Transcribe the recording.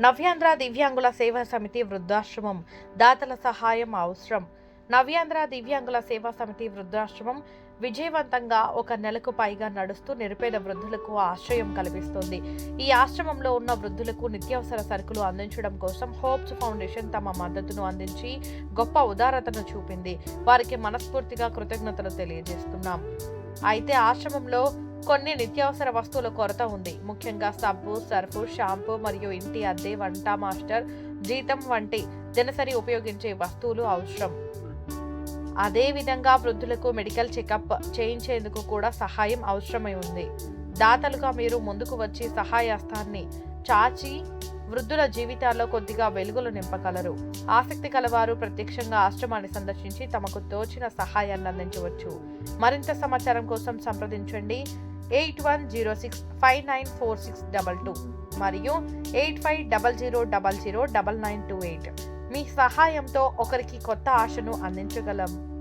నవ్యాంధ్ర దివ్యాంగుల సేవా సమితి వృద్ధాశ్రమం దాతల సహాయం అవసరం. నవ్యాంధ్ర దివ్యాంగుల సేవా సమితి వృద్ధాశ్రమం విజయవంతంగా ఒక నెలకు పైగా నడుస్తూ నిరుపేద వృద్ధులకు ఆశ్రయం కల్పిస్తుంది. ఈ ఆశ్రమంలో ఉన్న వృద్ధులకు నిత్యావసర సరుకులు అందించడం కోసం హోప్స్ ఫౌండేషన్ తమ మద్దతును అందించి గొప్ప ఉదారతను చూపింది. వారికి మనస్ఫూర్తిగా కృతజ్ఞతలు తెలియజేస్తున్నాం. అయితే ఆశ్రమంలో కొన్ని నిత్యావసర వస్తువుల కొరత ఉంది. ముఖ్యంగా సబ్బు సర్ఫు షాంపూ మరియు ఇంటి అద్దె వంట మాస్టర్ జీతం వంటి దినసరి ఉపయోగించే వస్తువులు అవసరం. అదేవిధంగా వృద్ధులకు మెడికల్ చెకప్ చేయించేందుకు కూడా సహాయం అవసరమై ఉంది. దాతలుగా మీరు ముందుకు వచ్చి సహాయస్తాన్ని చాచి వృద్ధుల జీవితాల్లో కొద్దిగా వెలుగులు నింపగలరు. ఆసక్తి కలవారు ప్రత్యక్షంగా ఆశ్రమాన్ని సందర్శించి తమకు తోచిన సహాయాన్ని అందించవచ్చు. మరింత సమాచారం కోసం సంప్రదించండి. Eight one zero six five nine four six double two మరియు eight five double zero double zero double nine two eight. మీ సహాయంతో ఒకరికి కొత్త ఆశను అందించగలం.